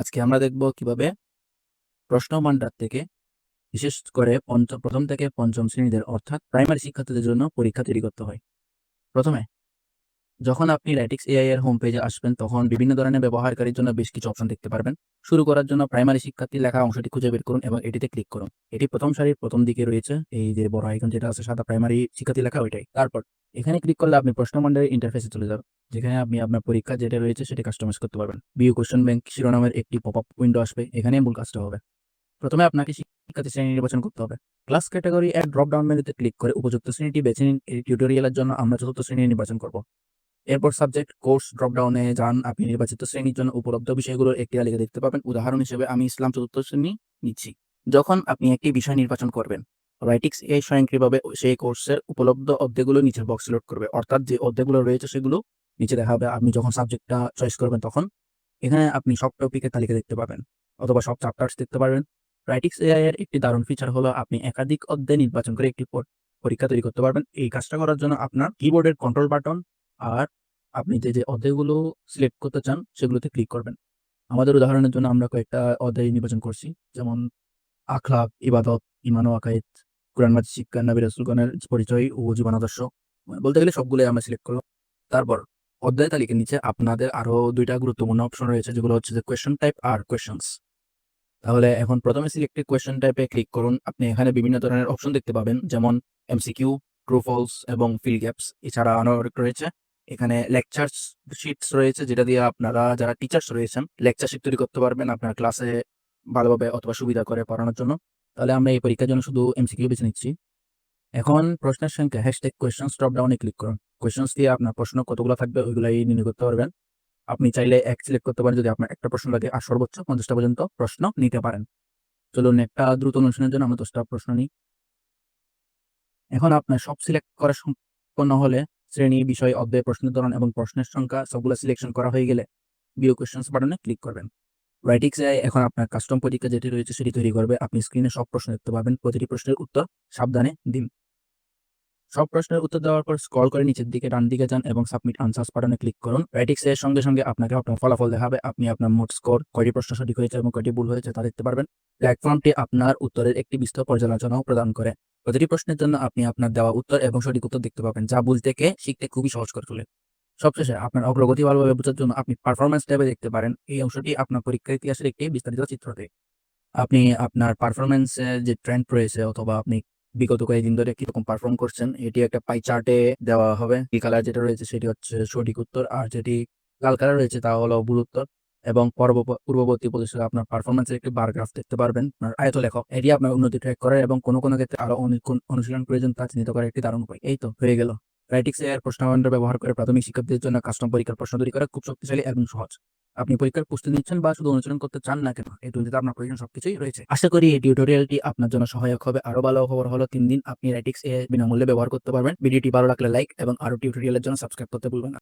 আজকে আমরা দেখব কীভাবে প্রশ্ন ভান্ডার থেকে, বিশেষ করে প্রথম থেকে পঞ্চম শ্রেণীদের অর্থাৎ প্রাইমারি শিক্ষার্থীদের জন্য পরীক্ষা তৈরি করতে হয়। প্রথমে যখন আপনি ল্যাটিক্স এআই এর হোম পেজে আসবেন, তখন বিভিন্ন ধরনের ব্যবহারকারীর জন্য বেশ কিছু অপশন দেখতে পারবেন। শুরু করার জন্য প্রাইমারি শিক্ষার্থী লেখা অংশটি খুঁজে বের করুন এবং এটিতে ক্লিক করুন। এটি প্রথম সারির প্রথম দিকে রয়েছে। এই যে বড় আইকন যেটা আছে, সাদা প্রাইমারি শিক্ষার্থী লেখা ওইটাই। তারপর, এখানে ক্লিক করলে আপনি প্রশ্ন ভান্ডারের ইন্টারফেসে চলে যাবেন। যেখানে আপনি আপনার পরীক্ষা যেটা রয়েছে, সেটা কাস্টমাইজ করতে পারবেন। বিউ কোশ্চেন ব্যাংক শিরোনামের একটি পপ আপ উইন্ডো আসবে। এখানে মূল কাজটা হবে। প্রথমে আপনাকে শিক্ষার্থী শ্রেণি নির্বাচন করতে হবে। ক্লাস ক্যাটাগরি এর ড্রপ ডাউন মেনুতে ক্লিক করে উপযুক্ত শ্রেণীটি বেছে নিন। এই টিউটোরিয়ালের জন্য আমরা চতুর্থ শ্রেণি নির্বাচন করব। এরপর সাবজেক্ট কোর্স ড্রপ ডাউনে যান আপনি নির্বাচিত শ্রেণির জন্য উপলব্ধ বিষয়গুলোর একটি তালিকা দেখতে পাবেন। উদাহরণ হিসেবে আমি ইসলাম চতুর্থ শ্রেণি নিচ্ছি। যখন আপনি একটি বিষয় নির্বাচন করবেন রাইটিক্স এই স্বয়ংক্রিয়ভাবে সেই কোর্সের উপলব্ধ অধ্যায়গুলো নিচের বক্স লোড করবে। অর্থাৎ যে অধ্যায়গুলো রয়েছে সেগুলো নিচে দেখা হবে আপনি যখন সাবজেক্টটা চয়েস করবেন তখন এখানে আপনি সব টপিকের তালিকা দেখতে পাবেন অথবা সব চ্যাপ্টার্স দেখতে পারবেন। রাইটিক্স এআই এর একটি দারুণ ফিচার হলো আপনি একাধিক অধ্যায় নির্বাচন করে একটি পর- পরীক্ষা তৈরি করতে পারবেন। এই কাজটা করার জন্য আপনার কিবোর্ডের কন্ট্রোল বাটন আর আপনি যে যে অধ্যায়গুলো সিলেক্ট করতে চান, সেগুলোতে ক্লিক করবেন। আমাদের উদাহরণের জন্য আমরা কয়েকটা অধ্যায় নির্বাচন করছি। যেমন আখলাক, ইবাদত ইমান ও আকায়েদ, কোরআন, মাজিদ, শিক্ষা, নবী রাসূলগণের পরিচয় ও জীবনাদর্শ বলতে গেলে সবগুলোই আমরা সিলেক্ট করলাম। তারপর অধ্যায় তালিকার নিচে আপনাদের আরও দুইটা গুরুত্বপূর্ণ অপশন রয়েছে, যেগুলো হচ্ছে যে কোয়েশ্চেন টাইপ আর কোয়েশ্চেন্স তাহলে এখন প্রথমে সিলেক্টেড কোয়েশ্চেন টাইপে ক্লিক করুন। আপনি এখানে বিভিন্ন ধরনের অপশন দেখতে পাবেন, যেমন এমসিকিউ ট্রু ফলস এবং ফিল গ্যাপস এছাড়া অনেক রয়েছে। এখানে লেকচার শিটস রয়েছে, যেটা দিয়ে আপনারা যারা টিচার্স রয়েছেন লেকচার শিট তৈরি করতে পারবেন আপনার ক্লাসে ভালোভাবে অথবা সুবিধা করে পড়ানোর জন্য। তাহলে আমরা এই পরীক্ষার জন্য শুধু এমসিকিউ বেছে নিচ্ছি। এখন প্রশ্নের সংখ্যা হ্যাশট্যাগ কোয়েশ্চেন্স ড্রপ ডাউনে ক্লিক করুন। কোয়েশ্চেন্স দিয়ে আপনার প্রশ্ন কতগুলো থাকবে ওইগুলাই নির্ণয় করতে পারবেন। আপনি চাইলে এক সিলেক্ট করতে পারেন যদি আপনার একটা প্রশ্ন লাগে আর সর্বোচ্চ পঞ্চাশটা পর্যন্ত প্রশ্ন নিতে পারেন। চলুন একটা দ্রুত অনুশীলনের জন্য আমরা দশটা প্রশ্ন নিই। এখন আপনার সব সিলেক্ট করা সম্পন্ন হলে শ্রেণি, বিষয়, অধ্যায় প্রশ্নের ধরন এবং প্রশ্নের সংখ্যা সবগুলো সিলেকশন করা হয়ে গেলে বিও কোয়েশ্চেন্স বাটনে ক্লিক করবেন। রাইটিক্স এআই এখন আপনার কাস্টম পরীক্ষা যেটি রয়েছে সেটি তৈরি করবে। আপনি স্ক্রিনে সব প্রশ্ন দেখতে পাবেন। প্রতিটি প্রশ্নের উত্তর সাবধানে দিন। সব প্রশ্নের উত্তর দেওয়ার পর স্ক্রল করে নিচের দিকে ডান দিকে যান এবং সাবমিট আনসার্স বাটনে ক্লিক করুন। রাইটিক্স এর সঙ্গে সঙ্গে আপনাকে আপনার ফলাফল দেখাবে। আপনি আপনার মোট স্কোর কয়টি প্রশ্ন সঠিক হয়েছে এবং কয়টি ভুল হয়েছে তা দেখতে পারবেন। প্ল্যাটফর্মটি আপনার উত্তরের একটি বিস্তর পর্যালোচনাও প্রদান করে। প্রতিটি প্রশ্নের জন্য আপনি আপনার দেওয়া উত্তর এবং সঠিক উত্তর দেখতে পাবেন, যা ভুল থেকে শিখতে খুবই সহজ করে তোলে। সবশেষে আপনার অগ্রগতি ভালোভাবে বোঝার জন্য আপনি পারফরমেন্স ট্যাবে দেখতে পারেন। এই অংশটি আপনার পরীক্ষার ইতিহাসের একটি বিস্তারিত চিত্র দেয়। আপনি আপনার পারফরমেন্সের যে ট্রেন্ড রয়েছে অথবা আপনি বিগত কয়েকদিন ধরে কীরকম পারফর্ম করছেন, এটি একটা পাই চার্টে দেওয়া হবে। এই কালার যেটা রয়েছে সেটি হচ্ছে সঠিক উত্তর, আর যেটি লাল কালার রয়েছে তা হলো ভুল উত্তর। এবং পরব- পূর্ববর্তী প্রতিষ্ঠানে আপনার পারফরমেন্সের একটি বার গ্রাফ দেখতে পারবেন। আপনার আয়ত লেখক এটি আপনার উন্নতি ট্র্যাক করার এবং কোনো কোনো ক্ষেত্রে আরও অনেক অনুশীলন প্রয়োজন তা চিহ্নিত করার একটি দারুণ উপায়। এই তো, হয়ে গেল। রাইটিক্স এর প্রশ্ন ব্যবহার করে প্রাথমিক শিক্ষার্থীদের জন্য কাস্টম পরীক্ষার প্রশ্ন তৈরি করা খুব শক্তিশালী এবং সহজ। আপনি পরীক্ষার প্রস্তুতি নিচ্ছেন বা শুধু অনুসরণ করতে চান না কেন, এই টুলটিতে আপনার প্রয়োজন সবকিছুই রয়েছে। আশা করি এই টিউটোরিয়ালটি আপনার জন্য সহায়ক হবে। আরও ভালো খবর হলো তিন দিন আপনি রাইটিক্স এ বিনামূল্যে ব্যবহার করতে পারবেন। ভিডিওটি ভালো লাগলে লাইক এবং আরও টিউটোরিয়ালের জন্য সাবস্ক্রাইব করতে ভুলবেন না।